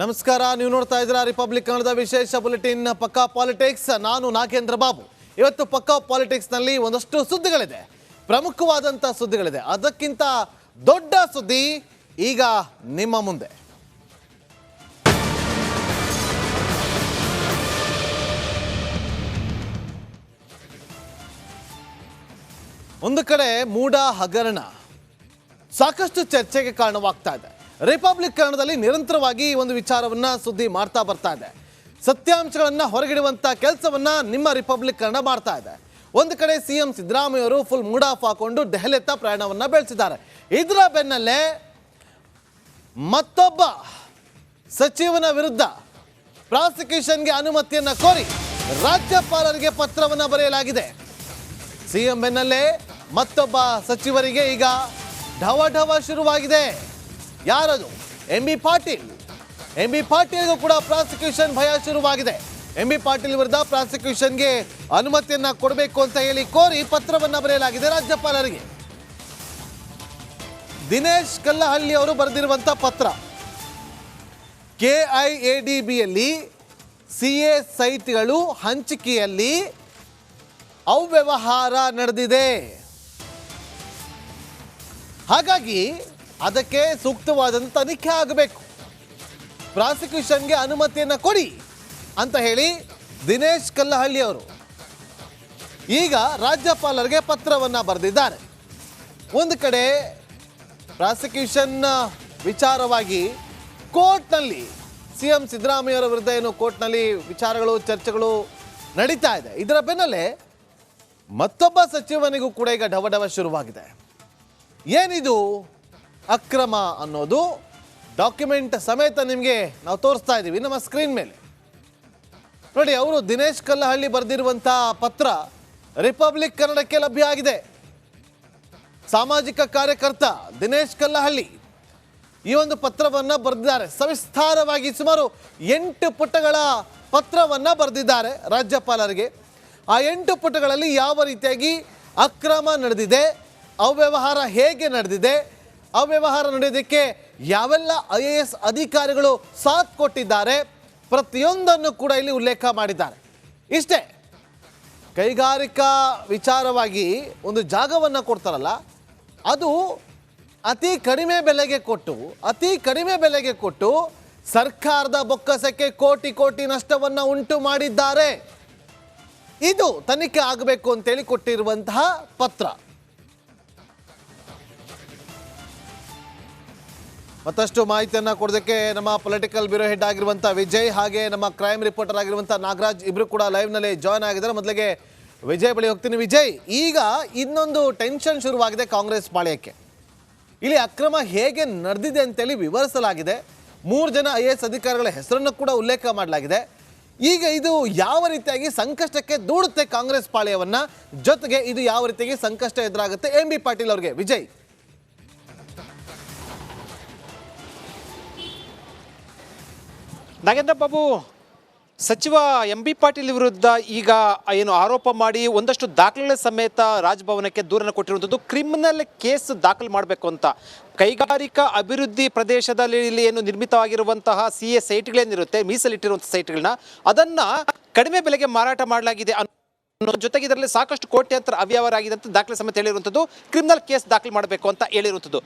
ನಮಸ್ಕಾರ, ನೀವು ನೋಡ್ತಾ ಇದ್ದೀರಾ ರಿಪಬ್ಲಿಕ್ ಕನ್ನಡದ ವಿಶೇಷ ಬುಲೆಟಿನ್ ಪಕ್ಕಾ ಪಾಲಿಟಿಕ್ಸ್ ನಾನು ನಾಗೇಂದ್ರ ಬಾಬು. ಇವತ್ತು ಪಕ್ಕಾ ಪಾಲಿಟಿಕ್ಸ್ನಲ್ಲಿ ಒಂದಷ್ಟು ಸುದ್ದಿಗಳಿದೆ. ಪ್ರಮುಖವಾದಂಥ ಸುದ್ದಿಗಳಿದೆ. ಅದಕ್ಕಿಂತ ದೊಡ್ಡ ಸುದ್ದಿ ಈಗ ನಿಮ್ಮ ಮುಂದೆ. ಒಂದು ಕಡೆ ಮೂಡ ಹಗರಣ ಸಾಕಷ್ಟು ಚರ್ಚೆಗೆ ಕಾರಣವಾಗ್ತಾ ಇದೆ. ರಿಪಬ್ಲಿಕ್ ಕನ್ನಡದಲ್ಲಿ ನಿರಂತರವಾಗಿ ಈ ಒಂದು ವಿಚಾರವನ್ನ ಸುದ್ದಿ ಮಾಡ್ತಾ ಬರ್ತಾ ಇದೆ. ಸತ್ಯಾಂಶಗಳನ್ನ ಹೊರಗಿಡುವಂತ ಕೆಲಸವನ್ನ ನಿಮ್ಮ ರಿಪಬ್ಲಿಕ್ ಕನ್ನಡ ಮಾಡ್ತಾ ಇದೆ. ಒಂದು ಕಡೆ ಸಿ ಎಂ ಸಿದ್ದರಾಮಯ್ಯ ಅವರು ಫುಲ್ ಮೂಡ್ ಆಫ್ ಹಾಕೊಂಡು ದೆಹಲಿಯತ್ತ ಪ್ರಯಾಣವನ್ನ ಬೆಳೆಸಿದ್ದಾರೆ. ಇದರ ಬೆನ್ನಲ್ಲೇ ಮತ್ತೊಬ್ಬ ಸಚಿವನ ವಿರುದ್ಧ ಪ್ರಾಸಿಕ್ಯೂಷನ್ಗೆ ಅನುಮತಿಯನ್ನ ಕೋರಿ ರಾಜ್ಯಪಾಲರಿಗೆ ಪತ್ರವನ್ನ ಬರೆಯಲಾಗಿದೆ. ಸಿಎಂ ಬೆನ್ನಲ್ಲೇ ಮತ್ತೊಬ್ಬ ಸಚಿವರಿಗೆ ಈಗ ಢವ ಢವ ಶುರುವಾಗಿದೆ. ಯಾರದು? M B Patil M B ಪಾಟೀಲ್ಗೂ ಕೂಡ ಪ್ರಾಸಿಕ್ಯೂಷನ್ ಭಯ ಶುರುವಾಗಿದೆ. ಎಂ ಬಿ ಪಾಟೀಲ್ ವಿರುದ್ಧ ಪ್ರಾಸಿಕ್ಯೂಷನ್ಗೆ ಅನುಮತಿಯನ್ನ ಕೊಡಬೇಕು ಅಂತ ಹೇಳಿ ಕೋರಿ ಪತ್ರವನ್ನ ಬರೆಯಲಾಗಿದೆ ರಾಜ್ಯಪಾಲರಿಗೆ. ದಿನೇಶ್ ಕಲ್ಲಹಳ್ಳಿ ಅವರು ಬರೆದಿರುವಂಥ ಪತ್ರ. ಕೆ ಐ ಎ ಡಿ ಬಿಯಲ್ಲಿ ಸಿ ಎ ಸೈಟ್ಗಳು ಹಂಚಿಕೆಯಲ್ಲಿ ಅವ್ಯವಹಾರ ನಡೆದಿದೆ. ಹಾಗಾಗಿ ಅದಕ್ಕೆ ಸೂಕ್ತವಾದಂಥ ತನಿಖೆ ಆಗಬೇಕು. ಪ್ರಾಸಿಕ್ಯೂಷನ್ಗೆ ಅನುಮತಿಯನ್ನು ಕೊಡಿ ಅಂತ ಹೇಳಿ ದಿನೇಶ್ ಕಲ್ಲಹಳ್ಳಿ ಅವರು ಈಗ ರಾಜ್ಯಪಾಲರಿಗೆ ಪತ್ರವನ್ನು ಬರೆದಿದ್ದಾರೆ. ಒಂದು ಕಡೆ ಪ್ರಾಸಿಕ್ಯೂಷನ್ ವಿಚಾರವಾಗಿ ಕೋರ್ಟ್ನಲ್ಲಿ ಸಿ ಎಂ ಸಿದ್ದರಾಮಯ್ಯವರ ವಿರುದ್ಧ ಏನು ಕೋರ್ಟ್ನಲ್ಲಿ ವಿಚಾರಗಳು, ಚರ್ಚೆಗಳು ನಡೀತಾ ಇದೆ. ಇದರ ಬೆನ್ನಲ್ಲೇ ಮತ್ತೊಬ್ಬ ಸಚಿವನಿಗೂ ಕೂಡ ಈಗ ಢವಢವ ಢವ ಶುರುವಾಗಿದೆ. ಏನಿದು? ಅಕ್ರಮ ಅನ್ನೋದು ಡಾಕ್ಯುಮೆಂಟ್ ಸಮೇತ ನಿಮಗೆ ನಾವು ತೋರಿಸ್ತಾ ಇದ್ದೀವಿ ನಮ್ಮ ಸ್ಕ್ರೀನ್ ಮೇಲೆ. ನೋಡಿ, ಅವರು ದಿನೇಶ್ ಕಲ್ಲಹಳ್ಳಿ ಬರೆದಿರುವಂಥ ಪತ್ರ ರಿಪಬ್ಲಿಕ್ ಕನ್ನಡಕ್ಕೆ ಲಭ್ಯ ಆಗಿದೆ. ಸಾಮಾಜಿಕ ಕಾರ್ಯಕರ್ತ ದಿನೇಶ್ ಕಲ್ಲಹಳ್ಳಿ ಈ ಒಂದು ಪತ್ರವನ್ನ ಬರೆದಿದ್ದಾರೆ. ಸವಿಸ್ತಾರವಾಗಿ ಸುಮಾರು ಎಂಟು ಪುಟಗಳ ಪತ್ರವನ್ನ ಬರೆದಿದ್ದಾರೆ ರಾಜ್ಯಪಾಲರಿಗೆ. ಆ ಎಂಟು ಪುಟಗಳಲ್ಲಿ ಯಾವ ರೀತಿಯಾಗಿ ಅಕ್ರಮ ನಡೆದಿದೆ, ಅವ್ಯವಹಾರ ಹೇಗೆ ನಡೆದಿದೆ ಅವ್ಯವಹಾರ ನಡೆಯೋದಕ್ಕೆ ಯಾವೆಲ್ಲ ಐ ಎ ಎಸ್ ಅಧಿಕಾರಿಗಳು ಸಾಥ್ ಕೊಟ್ಟಿದ್ದಾರೆ ಪ್ರತಿಯೊಂದನ್ನು ಕೂಡ ಇಲ್ಲಿ ಉಲ್ಲೇಖ ಮಾಡಿದ್ದಾರೆ. ಇಷ್ಟೇ, ಕೈಗಾರಿಕಾ ವಿಚಾರವಾಗಿ ಒಂದು ಜಾಗವನ್ನು ಕೊಡ್ತಾರಲ್ಲ, ಅದು ಅತಿ ಕಡಿಮೆ ಬೆಲೆಗೆ ಕೊಟ್ಟು, ಅತಿ ಕಡಿಮೆ ಬೆಲೆಗೆ ಕೊಟ್ಟು ಸರ್ಕಾರದ ಬೊಕ್ಕಸಕ್ಕೆ ಕೋಟಿ ಕೋಟಿ ನಷ್ಟವನ್ನು ಉಂಟು ಮಾಡಿದ್ದಾರೆ. ಇದು ತನಿಖೆ ಆಗಬೇಕು ಅಂತೇಳಿ ಕೊಟ್ಟಿರುವಂತಹ ಪತ್ರ. ಮತ್ತಷ್ಟು ಮಾಹಿತಿಯನ್ನು ಕೊಡೋದಕ್ಕೆ ನಮ್ಮ ಪೊಲಿಟಿಕಲ್ ಬ್ಯೂರೋ ಹೆಡ್ ಆಗಿರುವಂಥ ವಿಜಯ್ ಹಾಗೆ ನಮ್ಮ ಕ್ರೈಮ್ ರಿಪೋರ್ಟರ್ ಆಗಿರುವಂಥ ನಾಗರಾಜ್ ಇಬ್ಬರು ಕೂಡ ಲೈವ್ನಲ್ಲಿ ಜಾಯ್ನ್ ಆಗಿದ್ದಾರೆ. ಮೊದಲಿಗೆ ವಿಜಯ್ ಬಳಿ ಹೋಗ್ತೀನಿ. ವಿಜಯ್, ಈಗ ಇನ್ನೊಂದು ಟೆನ್ಷನ್ ಶುರುವಾಗಿದೆ ಕಾಂಗ್ರೆಸ್ ಪಾಳ್ಯಕ್ಕೆ. ಇಲ್ಲಿ ಅಕ್ರಮ ಹೇಗೆ ನಡೆದಿದೆ ಅಂತೇಳಿ ವಿವರಿಸಲಾಗಿದೆ. ಮೂರು ಜನ ಐ ಅಧಿಕಾರಿಗಳ ಹೆಸರನ್ನು ಕೂಡ ಉಲ್ಲೇಖ ಮಾಡಲಾಗಿದೆ. ಈಗ ಇದು ಯಾವ ರೀತಿಯಾಗಿ ಸಂಕಷ್ಟಕ್ಕೆ ದೂಡುತ್ತೆ ಕಾಂಗ್ರೆಸ್ ಪಾಳ್ಯವನ್ನ? ಜೊತೆಗೆ ಇದು ಯಾವ ರೀತಿಯಾಗಿ ಸಂಕಷ್ಟ ಎದುರಾಗುತ್ತೆ? ಎಂ ಬಿ ಪಾಟೀಲ್ ಅವರಿಗೆ. ವಿಜಯ್. ನಾಗೇಂದ್ರ ಬಾಬು, ಸಚಿವ ಎಂ ಬಿ ಪಾಟೀಲ್ ವಿರುದ್ಧ ಈಗ ಏನು ಆರೋಪ ಮಾಡಿ ಒಂದಷ್ಟು ದಾಖಲೆಗಳ ಸಮೇತ ರಾಜಭವನಕ್ಕೆ ದೂರನ್ನು ಕೊಟ್ಟಿರುವಂಥದ್ದು ಕ್ರಿಮಿನಲ್ ಕೇಸ್ ದಾಖಲು ಮಾಡಬೇಕು ಅಂತ. ಕೈಗಾರಿಕಾ ಅಭಿವೃದ್ಧಿ ಪ್ರದೇಶದಲ್ಲಿ ಇಲ್ಲಿ ಏನು ನಿರ್ಮಿತವಾಗಿರುವಂತಹ ಸಿ ಎ ಸೈಟ್ಗಳೇನಿರುತ್ತೆ ಮೀಸಲಿಟ್ಟಿರುವಂಥ ಸೈಟ್ಗಳನ್ನ, ಅದನ್ನ ಕಡಿಮೆ ಬೆಲೆಗೆ ಮಾರಾಟ ಮಾಡಲಾಗಿದೆ ಅನ್ನೋ ಜೊತೆಗೆ ಇದರಲ್ಲಿ ಸಾಕಷ್ಟು ಕೋಟ್ಯಾಂತರ ಅವ್ಯವಹಾರ ಆಗಿದೆ ಅಂತ ದಾಖಲೆ ಸಮೇತ ಹೇಳಿರುವಂಥದ್ದು, ಕ್ರಿಮಿನಲ್ ಕೇಸ್ ದಾಖಲು ಮಾಡಬೇಕು ಅಂತ ಹೇಳಿರುವಂಥದ್ದು.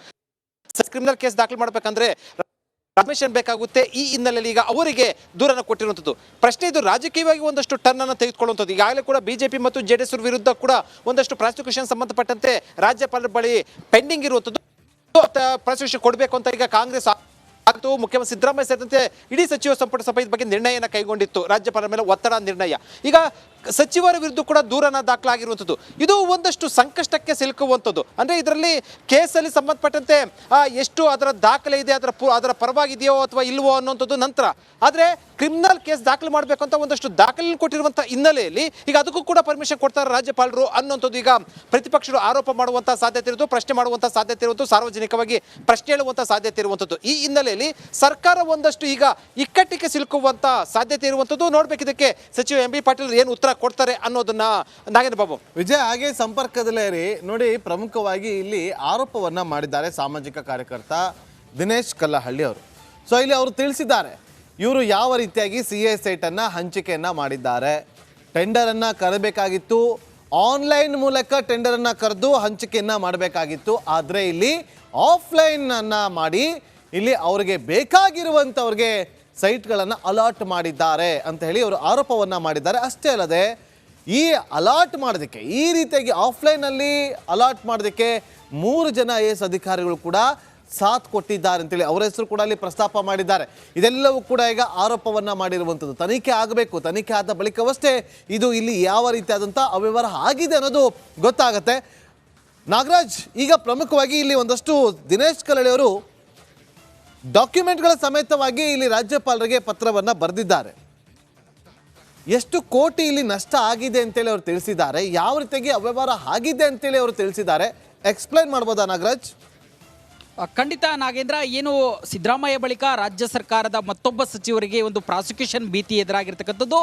ಕ್ರಿಮಿನಲ್ ಕೇಸ್ ದಾಖಲು ಮಾಡಬೇಕಂದ್ರೆ ಪರ್ಮಿಷನ್ ಬೇಕಾಗುತ್ತೆ ಈ ಹಿನ್ನೆಲೆಯಲ್ಲಿ ಈಗ ಅವರಿಗೆ ದೂರನ್ನು ಕೊಟ್ಟಿರುವಂಥದ್ದು. ಪ್ರಶ್ನೆ ಇದು ರಾಜಕೀಯವಾಗಿ ಒಂದಷ್ಟು ಟರ್ನ್ ಅನ್ನು ತೆಗೆದುಕೊಳ್ಳುವಂಥದ್ದು. ಈಗಾಗಲೇ ಕೂಡ ಬಿಜೆಪಿ ಮತ್ತು ಜೆ ಡಿ ವಿರುದ್ಧ ಕೂಡ ಒಂದಷ್ಟು ಪ್ರಾಸಿಕ್ಯೂಷನ್ ಸಂಬಂಧಪಟ್ಟಂತೆ ರಾಜ್ಯಪಾಲರ ಬಳಿ ಪೆಂಡಿಂಗ್ ಇರುವಂಥದ್ದು. ಪ್ರಾಸಿಕ್ಯೂಷನ್ ಕೊಡಬೇಕು ಅಂತ ಈಗ ಕಾಂಗ್ರೆಸ್ ಆಗ್ತು. ಮುಖ್ಯಮಂತ್ರಿ ಸಿದ್ದರಾಮಯ್ಯ ಸೇರಿದಂತೆ ಇಡೀ ಸಚಿವ ಸಂಪುಟ ಸಭೆ ಬಗ್ಗೆ ನಿರ್ಣಯನ ಕೈಗೊಂಡಿತ್ತು. ರಾಜ್ಯಪಾಲರ ಮೇಲೆ ಒತ್ತಡ ನಿರ್ಣಯ. ಈಗ ಸಚಿವರ ವಿರುದ್ಧ ಕೂಡ ದೂರನ ದಾಖಲಾಗಿರುವಂಥದ್ದು. ಇದು ಒಂದಷ್ಟು ಸಂಕಷ್ಟಕ್ಕೆ ಸಿಲುಕುವಂಥದ್ದು. ಅಂದರೆ ಇದರಲ್ಲಿ ಕೇಸಲ್ಲಿ ಸಂಬಂಧಪಟ್ಟಂತೆ ಎಷ್ಟು ಅದರ ದಾಖಲೆ ಇದೆ, ಅದರ ಪು, ಅದರ ಪರವಾಗಿದೆಯೋ ಅಥವಾ ಇಲ್ವೋ ಅನ್ನೋಂಥದ್ದು ನಂತರ. ಆದರೆ ಕ್ರಿಮಿನಲ್ ಕೇಸ್ ದಾಖಲು ಮಾಡಬೇಕು ಅಂತ ಒಂದಷ್ಟು ದಾಖಲೆ ಕೊಟ್ಟಿರುವಂಥ ಹಿನ್ನೆಲೆಯಲ್ಲಿ ಈಗ ಅದಕ್ಕೂ ಕೂಡ ಪರ್ಮಿಷನ್ ಕೊಡ್ತಾರೆ ರಾಜ್ಯಪಾಲರು ಅನ್ನೋಂಥದ್ದು ಈಗ ಪ್ರತಿಪಕ್ಷರು ಆರೋಪ ಮಾಡುವಂಥ ಸಾಧ್ಯತೆ ಇರುವುದು, ಪ್ರಶ್ನೆ ಮಾಡುವಂಥ ಸಾಧ್ಯತೆ ಇರುವುದು, ಸಾರ್ವಜನಿಕವಾಗಿ ಪ್ರಶ್ನೆ ಹೇಳುವಂಥ ಸಾಧ್ಯತೆ ಇರುವಂಥದ್ದು. ಈ ಹಿನ್ನೆಲೆಯಲ್ಲಿ ಸರ್ಕಾರ ಒಂದಷ್ಟು ಈಗ ಇಕ್ಕಟ್ಟಿಗೆ ಸಿಲುಕುವಂಥ ಸಾಧ್ಯತೆ ಇರುವಂಥದ್ದು ಇದಕ್ಕೆ ಸಚಿವ ಎಂ ಬಿ ಪಾಟೀಲ್ ಏನು ಉತ್ತರ ಕೊಡ್ತಾರೆ ಅನ್ನೋದನ್ನ ನಾಗೇಂದ್ರ ಬಾಬು. ವಿಜಯ್, ಹಾಗೆ ಸಂಪರ್ಕದಲ್ಲೇ ರೀ ನೋಡಿ, ಪ್ರಮುಖವಾಗಿ ಇಲ್ಲಿ ಆರೋಪವನ್ನ ಮಾಡಿದ್ದಾರೆ ಸಾಮಾಜಿಕ ಕಾರ್ಯಕರ್ತ ದಿನೇಶ್ ಕಲ್ಲಹಳ್ಳಿ ಅವರು. ಸೊ ಇಲ್ಲಿ ಅವರು ತಿಳಿಸಿದ್ದಾರೆ, ಇವರು ಯಾವ ರೀತಿಯಾಗಿ ಸಿ ಎ ಸೈಟನ್ನ ಹಂಚಿಕೆಯನ್ನ ಮಾಡಿದ್ದಾರೆ. ಟೆಂಡರನ್ನು ಕರಬೇಕಾಗಿತ್ತು. ಆನ್ಲೈನ್ ಮೂಲಕ ಟೆಂಡರನ್ನು ಕರೆದು ಹಂಚಿಕೆಯನ್ನ ಮಾಡಬೇಕಾಗಿತ್ತು. ಆದರೆ ಇಲ್ಲಿ ಆಫ್ಲೈನ್ ಅನ್ನ ಮಾಡಿ ಇಲ್ಲಿ ಅವರಿಗೆ ಬೇಕಾಗಿರುವಂಥವ್ರಿಗೆ ಸೈಟ್ಗಳನ್ನು ಅಲಾಟ್ ಮಾಡಿದ್ದಾರೆ ಅಂತ ಹೇಳಿ ಅವರು ಆರೋಪವನ್ನು ಮಾಡಿದ್ದಾರೆ. ಅಷ್ಟೇ ಅಲ್ಲದೆ, ಈ ಅಲಾಟ್ ಮಾಡೋದಕ್ಕೆ, ಈ ರೀತಿಯಾಗಿ ಆಫ್ಲೈನಲ್ಲಿ ಅಲಾಟ್ ಮಾಡೋದಕ್ಕೆ ಮೂರು ಜನ ಐ ಎಸ್ ಅಧಿಕಾರಿಗಳು ಕೂಡ ಸಾಥ್ ಕೊಟ್ಟಿದ್ದಾರೆ ಅಂತೇಳಿ ಅವರ ಹೆಸರು ಕೂಡ ಅಲ್ಲಿ ಪ್ರಸ್ತಾಪ ಮಾಡಿದ್ದಾರೆ. ಇದೆಲ್ಲವೂ ಕೂಡ ಈಗ ಆರೋಪವನ್ನು ಮಾಡಿರುವಂಥದ್ದು. ತನಿಖೆ ಆಗಬೇಕು, ತನಿಖೆ ಆದ ಬಳಿಕವಷ್ಟೇ ಇದು ಇಲ್ಲಿ ಯಾವ ರೀತಿಯಾದಂಥ ಅವ್ಯವಹಾರ ಆಗಿದೆ ಅನ್ನೋದು ಗೊತ್ತಾಗತ್ತೆ. ನಾಗರಾಜ್, ಈಗ ಪ್ರಮುಖವಾಗಿ ಇಲ್ಲಿ ಒಂದಷ್ಟು ದಿನೇಶ್ ಕಲಳಿ ಅವರು ಡಾಕ್ಯುಮೆಂಟ್ಗಳ ಸಮೇತವಾಗಿ ಇಲ್ಲಿ ರಾಜ್ಯಪಾಲರಿಗೆ ಪತ್ರವನ್ನ ಬರೆದಿದ್ದಾರೆ. ಎಷ್ಟು ಕೋಟಿ ಇಲ್ಲಿ ನಷ್ಟ ಆಗಿದೆ ಅಂತೇಳಿ ಅವರು ತಿಳಿಸಿದ್ದಾರೆ. ಯಾವ ರೀತಿಯಾಗಿ ಅವ್ಯವಹಾರ ಆಗಿದೆ ಅಂತೇಳಿ ಅವರು ತಿಳಿಸಿದ್ದಾರೆ. ಎಕ್ಸ್ಪ್ಲೈನ್ ಮಾಡ್ಬೋದಾ ನಾಗರಾಜ್? ಖಂಡಿತ ನಾಗೇಂದ್ರ, ಏನು ಸಿದ್ದರಾಮಯ್ಯ ಬಳಿಕ ರಾಜ್ಯ ಸರ್ಕಾರದ ಮತ್ತೊಬ್ಬ ಸಚಿವರಿಗೆ ಒಂದು ಪ್ರಾಸಿಕ್ಯೂಷನ್ ಭೀತಿ ಎದುರಾಗಿರ್ತಕ್ಕಂಥದ್ದು,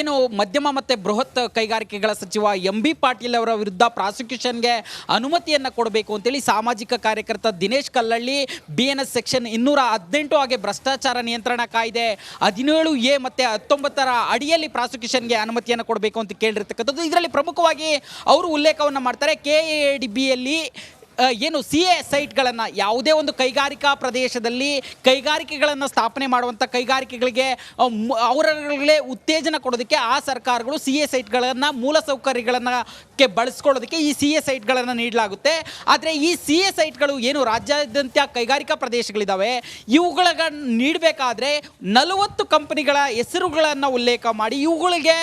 ಏನು ಮಧ್ಯಮ ಮತ್ತು ಬೃಹತ್ ಕೈಗಾರಿಕೆಗಳ ಸಚಿವ ಎಂ ಬಿ ಪಾಟೀಲ್ ಅವರ ವಿರುದ್ಧ ಪ್ರಾಸಿಕ್ಯೂಷನ್ಗೆ ಅನುಮತಿಯನ್ನು ಕೊಡಬೇಕು ಅಂತೇಳಿ ಸಾಮಾಜಿಕ ಕಾರ್ಯಕರ್ತ Dinesh Kallahalli B N S section ಇನ್ನೂರ ಹದಿನೆಂಟು ಹಾಗೆ ಭ್ರಷ್ಟಾಚಾರ ನಿಯಂತ್ರಣ ಕಾಯ್ದೆ ಹದಿನೇಳು ಎ ಮತ್ತು ಹತ್ತೊಂಬತ್ತರ ಅಡಿಯಲ್ಲಿ ಪ್ರಾಸಿಕ್ಯೂಷನ್ಗೆ ಅನುಮತಿಯನ್ನು ಕೊಡಬೇಕು ಅಂತ ಕೇಳಿರ್ತಕ್ಕಂಥದ್ದು. ಇದರಲ್ಲಿ ಪ್ರಮುಖವಾಗಿ ಅವರು ಉಲ್ಲೇಖವನ್ನು ಮಾಡ್ತಾರೆ ಕೆ ಎ ಡಿ ಬಿಯಲ್ಲಿ ಏನು ಸಿ ಎ ಸೈಟ್ಗಳನ್ನು, ಯಾವುದೇ ಒಂದು ಕೈಗಾರಿಕಾ ಪ್ರದೇಶದಲ್ಲಿ ಕೈಗಾರಿಕೆಗಳನ್ನು ಸ್ಥಾಪನೆ ಮಾಡುವಂಥ ಕೈಗಾರಿಕೆಗಳಿಗೆ ಅವರಲ್ಲೇ ಉತ್ತೇಜನ ಕೊಡೋದಕ್ಕೆ ಆ ಸರ್ಕಾರಗಳು ಸಿ ಎ ಸೈಟ್ಗಳನ್ನು ಮೂಲಸೌಕರ್ಯಗಳನ್ನು ಕ್ಕೆ ಬಳಸ್ಕೊಳ್ಳೋದಕ್ಕೆ ಈ ಸಿ ಎ ಸೈಟ್ಗಳನ್ನು ನೀಡಲಾಗುತ್ತೆ. ಆದರೆ ಈ ಸಿ ಎ ಸೈಟ್ಗಳು ಏನು ರಾಜ್ಯಾದ್ಯಂತ ಕೈಗಾರಿಕಾ ಪ್ರದೇಶಗಳಿದ್ದಾವೆ ಇವುಗಳ ನೀಡಬೇಕಾದ್ರೆ ನಲವತ್ತು ಕಂಪನಿಗಳ ಹೆಸರುಗಳನ್ನು ಉಲ್ಲೇಖ ಮಾಡಿ, ಇವುಗಳಿಗೆ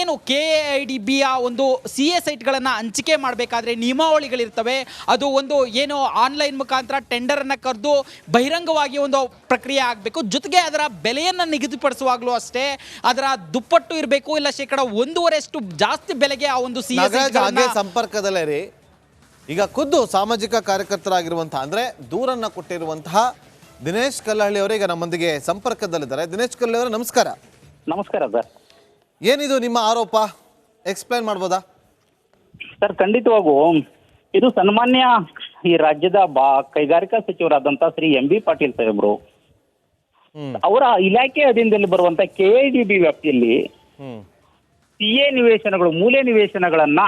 ಏನು ಕೆ ಐ ಡಿ ಬಿಯ ಒಂದು ಸಿ ಎ ಸೈಟ್ಗಳನ್ನು ಹಂಚಿಕೆ ಮಾಡಬೇಕಾದ್ರೆ ನಿಯಮಾವಳಿಗಳಿರ್ತವೆ ಅದು ಒಂದು ಏನು ಆನ್ಲೈನ್ ಮುಖಾಂತರ ಟೆಂಡರನ್ನು ಕರೆದು ಬಹಿರಂಗವಾಗಿ ಒಂದು ಪ್ರಕ್ರಿಯೆ ಆಗಬೇಕು. ಜೊತೆಗೆ ಅದರ ಬೆಲೆಯನ್ನು ನಿಗದಿಪಡಿಸುವಾಗಲೂ ಅಷ್ಟೇ ಅದರ ದುಪ್ಪಟ್ಟು ಇರಬೇಕು ಇಲ್ಲ ಶೇಕಡ ಒಂದೂವರೆಷ್ಟು ಜಾಸ್ತಿ ಬೆಲೆಗೆ ಆ ಒಂದು ಸಿ ಸಂಪರ್ಕದಲ್ಲೇ ರೀ. ಈಗ ಖುದ್ದು ಸಾಮಾಜಿಕ ಕಾರ್ಯಕರ್ತರಾಗಿರುವಂತಹ ಅಂದ್ರೆ ದೂರನ್ನ ಕೊಟ್ಟಿರುವಂತಹ ದಿನೇಶ್ ಕಲ್ಲಹಳ್ಳಿ ಅವರು ಈಗ ನಮ್ಮೊಂದಿಗೆ ಸಂಪರ್ಕದಲ್ಲಿದ್ದಾರೆ. ದಿನೇಶ್ ಕಲ್ಲಹಳ್ಳಿ ಅವರೇ ನಮಸ್ಕಾರ. ನಮಸ್ಕಾರ ಸರ್. ಏನಿದು ನಿಮ್ಮ ಆರೋಪ? ಎಕ್ಸ್ಪ್ಲೈನ್ ಮಾಡ್ಬೋದಾ? ಸರ್ ಖಂಡಿತವಾಗೂ ಇದು ಸನ್ಮಾನ್ಯ ಈ ರಾಜ್ಯದ ಬಾ ಕೈಗಾರಿಕಾ ಸಚಿವರಾದಂತ ಶ್ರೀ ಎಂ ಬಿ ಪಾಟೀಲ್ ಸಾಹೇಬ್ರು. ಅವರ ಇಲಾಖೆ ಅಧೀನದಲ್ಲಿ ಬರುವಂತ ಕೆ ಐ ಡಿ ಬಿ ವ್ಯಾಪ್ತಿಯಲ್ಲಿ ಸಿ ಎ ನಿವೇಶನಗಳು ಮೂಲೆ ನಿವೇಶನಗಳನ್ನ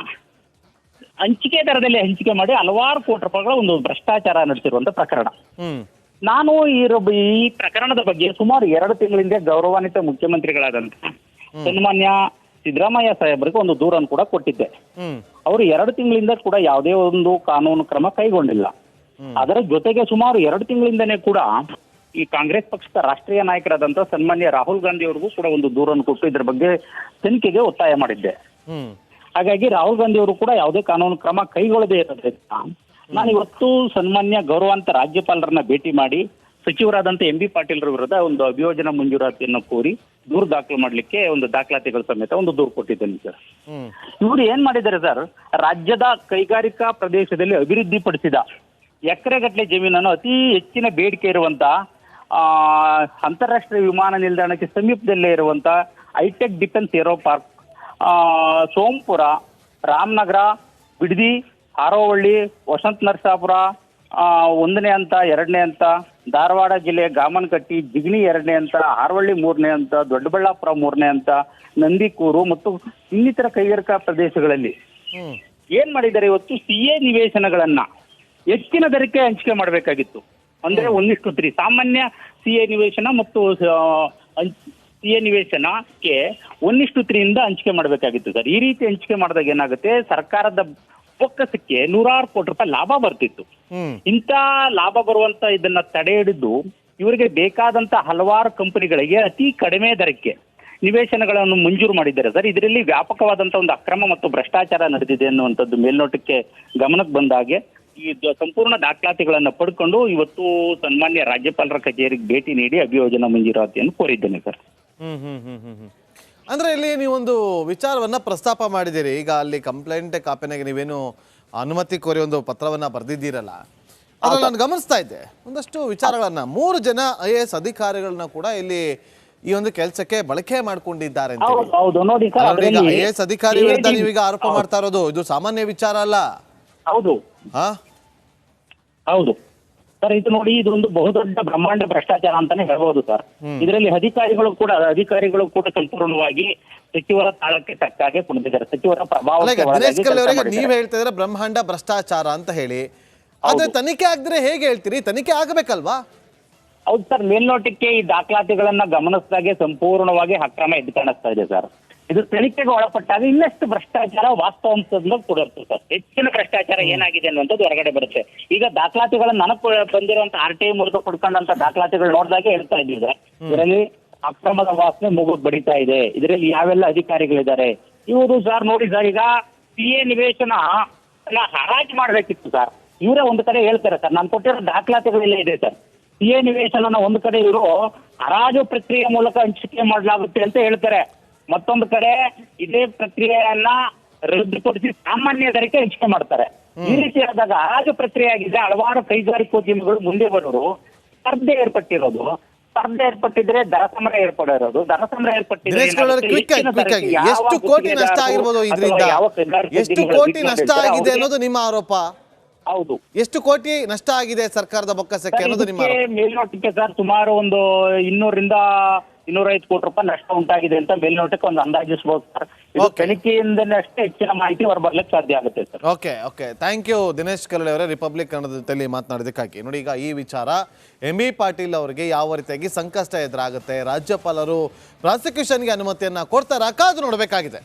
ಹಂಚಿಕೆ ದರದಲ್ಲಿ ಹಂಚಿಕೆ ಮಾಡಿ ಹಲವಾರು ಕೋಟಿ ರೂಪಾಯಿಗಳ ಒಂದು ಭ್ರಷ್ಟಾಚಾರ ನಡೆಸಿರುವಂತ ಪ್ರಕರಣ. ನಾನು ಈ ಈ ಪ್ರಕರಣದ ಬಗ್ಗೆ ಸುಮಾರು ಎರಡು ತಿಂಗಳಿಂದ ಗೌರವಾನ್ವಿತ ಮುಖ್ಯಮಂತ್ರಿಗಳಾದಂತ ಸನ್ಮಾನ್ಯ ಸಿದ್ದರಾಮಯ್ಯ ಸಾಹೇಬರಿಗೆ ಒಂದು ದೂರನ್ನು ಕೂಡ ಕೊಟ್ಟಿದ್ದೆ. ಅವರು ಎರಡು ತಿಂಗಳಿಂದ ಕೂಡ ಯಾವುದೇ ಒಂದು ಕಾನೂನು ಕ್ರಮ ಕೈಗೊಂಡಿಲ್ಲ. ಅದರ ಜೊತೆಗೆ ಸುಮಾರು ಎರಡು ತಿಂಗಳಿಂದನೇ ಕೂಡ ಈ ಕಾಂಗ್ರೆಸ್ ಪಕ್ಷದ ರಾಷ್ಟ್ರೀಯ ನಾಯಕರಾದಂತಹ ಸನ್ಮಾನ್ಯ ರಾಹುಲ್ ಗಾಂಧಿ ಅವರಿಗೂ ಕೂಡ ಒಂದು ದೂರನ್ನು ಕೊಟ್ಟು ಇದರ ಬಗ್ಗೆ ತನಿಖೆಗೆ ಒತ್ತಾಯ ಮಾಡಿದ್ದೆ. ಹಾಗಾಗಿ ರಾಹುಲ್ ಗಾಂಧಿ ಅವರು ಕೂಡ ಯಾವುದೇ ಕಾನೂನು ಕ್ರಮ ಕೈಗೊಳ್ಳದೇ ಇರೋದ್ರಿಂದ ನಾನು ಇವತ್ತು ಸನ್ಮಾನ್ಯ ಗೌರವಾಂತ ರಾಜ್ಯಪಾಲರನ್ನ ಭೇಟಿ ಮಾಡಿ ಸಚಿವರಾದಂತ ಎಂ ಬಿ ಪಾಟೀಲ್ರ ವಿರುದ್ಧ ಒಂದು ಅಭಿಯೋಜನಾ ಮಂಜೂರಾತಿಯನ್ನು ಕೋರಿ ದೂರು ದಾಖಲು ಮಾಡಲಿಕ್ಕೆ ಒಂದು ದಾಖಲಾತಿಗಳ ಸಮೇತ ಒಂದು ದೂರು ಕೊಟ್ಟಿದ್ದೇನೆ ಸರ್. ಇವರು ಏನ್ ಮಾಡಿದ್ದಾರೆ ಸರ್? ರಾಜ್ಯದ ಕೈಗಾರಿಕಾ ಪ್ರದೇಶದಲ್ಲಿ ಅಭಿವೃದ್ಧಿಪಡಿಸಿದ ಎಕರೆಗಟ್ಟಲೆ ಜಮೀನನ್ನು ಅತಿ ಹೆಚ್ಚಿನ ಬೇಡಿಕೆ ಇರುವಂತ ಆ, ಅಂತಾರಾಷ್ಟ್ರೀಯ ವಿಮಾನ ನಿಲ್ದಾಣಕ್ಕೆ ಸಮೀಪದಲ್ಲೇ ಇರುವಂತ ಹೈಟೆಕ್ ಡಿಫೆನ್ಸ್ ಏರೋ ಪಾರ್ಕ್ ಆ, ಸೋಂಪುರ ರಾಮನಗರ ಬಿಡದಿ ಹಾರೋವಳ್ಳಿ ವಸಂತ ನರಸಾಪುರ ಆ, ಒಂದನೇ ಹಂತ ಎರಡನೇ ಹಂತ ಧಾರವಾಡ ಜಿಲ್ಲೆ ಗಾಮನಕಟ್ಟಿ ಜಿಗ್ನಿ ಎರಡನೇ ಅಂತ ಹಾರವಳ್ಳಿ ಮೂರನೇ ಅಂತ ದೊಡ್ಡಬಳ್ಳಾಪುರ ಮೂರನೇ ಅಂತ ನಂದಿಕೂರು ಮತ್ತು ಇನ್ನಿತರ ಕೈಗಾರಿಕಾ ಪ್ರದೇಶಗಳಲ್ಲಿ. ಏನ್ ಮಾಡಿದ್ದಾರೆ ಇವತ್ತು? ಸಿ ಎ ನಿವೇಶನಗಳನ್ನ ಹೆಚ್ಚಿನ ದರಕ್ಕೆ ಹಂಚಿಕೆ ಮಾಡಬೇಕಾಗಿತ್ತು. ಅಂದ್ರೆ ಒಂದಿಷ್ಟು ತ್ರೀ ಸಾಮಾನ್ಯ ಸಿ ಎ ನಿವೇಶನ ಮತ್ತು ಸಿ ಎ ನಿವೇಶನಕ್ಕೆ ಒಂದಿಷ್ಟು ತ್ರೀಯಿಂದ ಹಂಚಿಕೆ ಮಾಡಬೇಕಾಗಿತ್ತು ಸರ್. ಈ ರೀತಿ ಹಂಚಿಕೆ ಮಾಡಿದಾಗ ಏನಾಗುತ್ತೆ? ಸರ್ಕಾರದ ಬೊಕ್ಕಸಕ್ಕೆ ನೂರಾರು ಕೋಟಿ ರೂಪಾಯಿ ಲಾಭ ಬರ್ತಿತ್ತು. ಇಂತ ಇಂಥ ಲಾಭ ಬರುವಂತ ಇದನ್ನ ತಡೆ ಹಿಡಿದು ಇವರಿಗೆ ಬೇಕಾದಂತ ಹಲವಾರು ಕಂಪನಿಗಳಿಗೆ ಅತಿ ಕಡಿಮೆ ದರಕ್ಕೆ ನಿವೇಶನಗಳನ್ನು ಮಂಜೂರು ಮಾಡಿದ್ದಾರೆ. ಸರ್ ಇದರಲ್ಲಿ ವ್ಯಾಪಕವಾದಂತ ಒಂದು ಅಕ್ರಮ ಮತ್ತು ಭ್ರಷ್ಟಾಚಾರ ನಡೆದಿದೆ ಅನ್ನುವಂಥದ್ದು ಮೇಲ್ನೋಟಕ್ಕೆ ಗಮನಕ್ಕೆ ಬಂದ ಹಾಗೆ ಈ ಸಂಪೂರ್ಣ ದಾಖಲಾತಿಗಳನ್ನು ಪಡ್ಕೊಂಡು ಇವತ್ತು ಸನ್ಮಾನ್ಯ ರಾಜ್ಯಪಾಲರ ಕಚೇರಿಗೆ ಭೇಟಿ ನೀಡಿ ಅಭಿಯೋಜನಾ ಮಂಜೂರಾತಿಯನ್ನು ಕೋರಿದ್ದೇನೆ ಸರ್. ಹ್ಮ್ ಹ್ಮ್ ಹ್ಮ್ ಹ್ಮ್ ಹ್ಮ್. ಅಂದ್ರೆ ಇಲ್ಲಿ ನೀವೊಂದು ವಿಚಾರವನ್ನ ಪ್ರಸ್ತಾಪ ಮಾಡಿದ್ದೀರಿ. ಈಗ ಅಲ್ಲಿ ಕಂಪ್ಲೇಂಟ್ ಕಾಪಿನಾಗೆ ನೀವೇನು ಅನುಮತಿ ಕೋರಿ ಒಂದು ಪತ್ರವನ್ನ ಬರೆದಿದ್ದೀರಲ್ಲ ಅದನ್ನು ನಾನು ಗಮನಿಸ್ತಾ ಇದ್ದೆ. ಒಂದಷ್ಟು ವಿಚಾರಗಳನ್ನ. ಮೂರು ಜನ ಐ ಎ ಎಸ್ ಅಧಿಕಾರಿಗಳನ್ನ ಕೂಡ ಇಲ್ಲಿ ಈ ಒಂದು ಕೆಲಸಕ್ಕೆ ಬಳಕೆ ಮಾಡ್ಕೊಂಡಿದ್ದಾರೆ ಅಂತ ಐ ಅದರಲ್ಲಿ ಎಸ್ ಅಧಿಕಾರಿ ವಿರುದ್ಧ ನೀವೀಗ ಆರೋಪ ಮಾಡ್ತಾ ಇರೋದು ಇದು ಸಾಮಾನ್ಯ ವಿಚಾರ ಅಲ್ಲ? ಹೌದು. ಹಾ? ಹೌದು. ಸರ್ ಇದು ನೋಡಿ ಇದೊಂದು ಬಹುದೊಡ್ಡ ಬ್ರಹ್ಮಾಂಡ ಭ್ರಷ್ಟಾಚಾರ ಅಂತಾನೆ ಹೇಳ್ಬೋದು ಸರ್. ಇದರಲ್ಲಿ ಅಧಿಕಾರಿಗಳು ಕೂಡ ಅಧಿಕಾರಿಗಳು ಕೂಡ ಸಂಪೂರ್ಣವಾಗಿ ಸಚಿವರ ತಾಳಕ್ಕೆ ತಕ್ಕಾಗೆ ಕುಣಿದಿದ್ದಾರೆ. ಸಚಿವರ ಪ್ರಭಾವ. ನೀವ್ ಹೇಳ್ತಾ ಇದ್ರೆ ಬ್ರಹ್ಮಾಂಡ ಭ್ರಷ್ಟಾಚಾರ ಅಂತ ಹೇಳಿ. ಆದ್ರೆ ತನಿಖೆ ಆಗದ್ರೆ ಹೇಗೆ ಹೇಳ್ತೀರಿ? ತನಿಖೆ ಆಗಬೇಕಲ್ವಾ? ಹೌದು ಸರ್ ಮೇಲ್ನೋಟಕ್ಕೆ ಈ ದಾಖಲಾತಿಗಳನ್ನ ಗಮನಿಸಿದಾಗೆ ಸಂಪೂರ್ಣವಾಗಿ ಅಕ್ರಮ ಎದ್ದು ಕಾಣಿಸ್ತಾ ಇದೆ ಸರ್. ಇದು ತನಿಖೆಗೆ ಒಳಪಟ್ಟಾಗ ಇನ್ನಷ್ಟು ಭ್ರಷ್ಟಾಚಾರ ವಾಸ್ತವಾಂಶದಿಂದ ಕೂಡ ಸರ್. ಹೆಚ್ಚಿನ ಭ್ರಷ್ಟಾಚಾರ ಏನಾಗಿದೆ ಅನ್ನುವಂಥದ್ದು ಹೊರಗಡೆ ಬರುತ್ತೆ. ಈಗ ದಾಖಲಾತಿಗಳನ್ನ ನನಗೆ ಬಂದಿರುವಂತ ಆರ್ ಟಿ ಐ ಮೂಲಕ ಕೊಡ್ಕೊಂಡಂತ ದಾಖಲಾತಿಗಳು ನೋಡಿದಾಗ ಹೇಳ್ತಾ ಇದ್ದೀವಿ ಸರ್. ಇದರಲ್ಲಿ ಅಕ್ರಮದ ವಾಸನೆ ಮುಗು ಬಡಿತಾ ಇದೆ. ಇದರಲ್ಲಿ ಯಾವೆಲ್ಲ ಅಧಿಕಾರಿಗಳಿದ್ದಾರೆ? ಇವರು ಸರ್ ನೋಡಿ ಸರ್, ಈಗ ಪಿ ಎ ನಿವೇಶನ ಹರಾಜು ಮಾಡ್ಬೇಕಿತ್ತು ಸರ್. ಇವರೇ ಒಂದು ಕಡೆ ಹೇಳ್ತಾರೆ ಸರ್, ನಾನು ಕೊಟ್ಟಿರೋ ದಾಖಲಾತಿಗಳೆಲ್ಲ ಇದೆ ಸರ್. ಪಿ ಎ ನಿವೇಶನ ಒಂದು ಕಡೆ ಇವರು ಹರಾಜು ಪ್ರಕ್ರಿಯೆ ಮೂಲಕ ಹಂಚಿಕೆ ಮಾಡಲಾಗುತ್ತೆ ಅಂತ ಹೇಳ್ತಾರೆ. ಮತ್ತೊಂದು ಕಡೆ ಇದೇ ಪ್ರಕ್ರಿಯೆಯನ್ನ ರದ್ದುಪಡಿಸಿ ಸಾಮಾನ್ಯ ದರಕ್ಕೆ ಹಂಚಿಕೆ ಮಾಡ್ತಾರೆ. ಈ ರೀತಿ ಆದಾಗ ಆಗ ಪ್ರಕ್ರಿಯೆ ಆಗಿದ್ರೆ ಹಲವಾರು ಕೈಗಾರಿಕೋದ್ಯಮಿಗಳು ಮುಂದೆ ಬರೋರು ಸ್ಪರ್ಧೆ ಏರ್ಪಟ್ಟಿರೋದು. ಸ್ಪರ್ಧೆ ಏರ್ಪಟ್ಟಿದ್ರೆ ದರ ಸಮರ ಏರ್ಪಡಿರೋದು ದರ ಸಮರ ಏರ್ಪಟ್ಟಿದ್ರೆ ಎಷ್ಟು ಕೋಟಿ ನಷ್ಟ ಆಗಿರ್ಬೋದು ಇದರಿಂದ? ಎಷ್ಟು ಕೋಟಿ ನಷ್ಟ ಆಗಿದೆ ಅನ್ನೋದು ನಿಮ್ಮ ಆರೋಪ? ಹೌದು. ಎಷ್ಟು ಕೋಟಿ ನಷ್ಟ ಆಗಿದೆ ಸರ್ಕಾರದ ಬೊಕ್ಕಸಕ್ಕೆ ಅನ್ನೋದು ನಿಮ್ಮ ಮೇಲ್ನೋಟಕ್ಕೆ ಸರ್ ಸುಮಾರು ಒಂದು ಇನ್ನೂರಿಂದ ಇನ್ನೂರೈದು ಕೋಟಿ ರೂಪಾಯಿ ನಷ್ಟ ಉಂಟಾಗಿದೆ ಅಂತ ಮೇಲ್ನೋಟಕ್ಕೆ ಒಂದು ಅಂದಾಜಿಸಬಹುದು ಸರ್. ಇದು ತನಿಖೆಯಿಂದನೇ ಅಷ್ಟೇ ಹೆಚ್ಚಿನ ಮಾಹಿತಿ ಹೊರಬರ್ಲಿಕ್ಕೆ ಸಾಧ್ಯ ಆಗುತ್ತೆ sir. Okay okay thank you Dinesh Kallahalli ಅವರೇ. ರಿಪಬ್ಲಿಕ್ ಕನ್ನಡದ ಜೊತೆಲಿ ಮಾತನಾಡಿದ್ದಕ್ಕಾಗಿ. ನೋಡಿ ಈಗ ಈ ವಿಚಾರ ಎಂ ಬಿ ಪಾಟೀಲ್ ಅವರಿಗೆ ಯಾವ ರೀತಿಯಾಗಿ ಸಂಕಷ್ಟ ಎದುರಾಗುತ್ತೆ ರಾಜ್ಯಪಾಲರು ಪ್ರಾಸಿಕ್ಯೂಷನ್ಗೆ ಅನುಮತಿಯನ್ನ ಕೊಡ್ತಾರಾ ಕಾದು ನೋಡಬೇಕಾಗಿದೆ.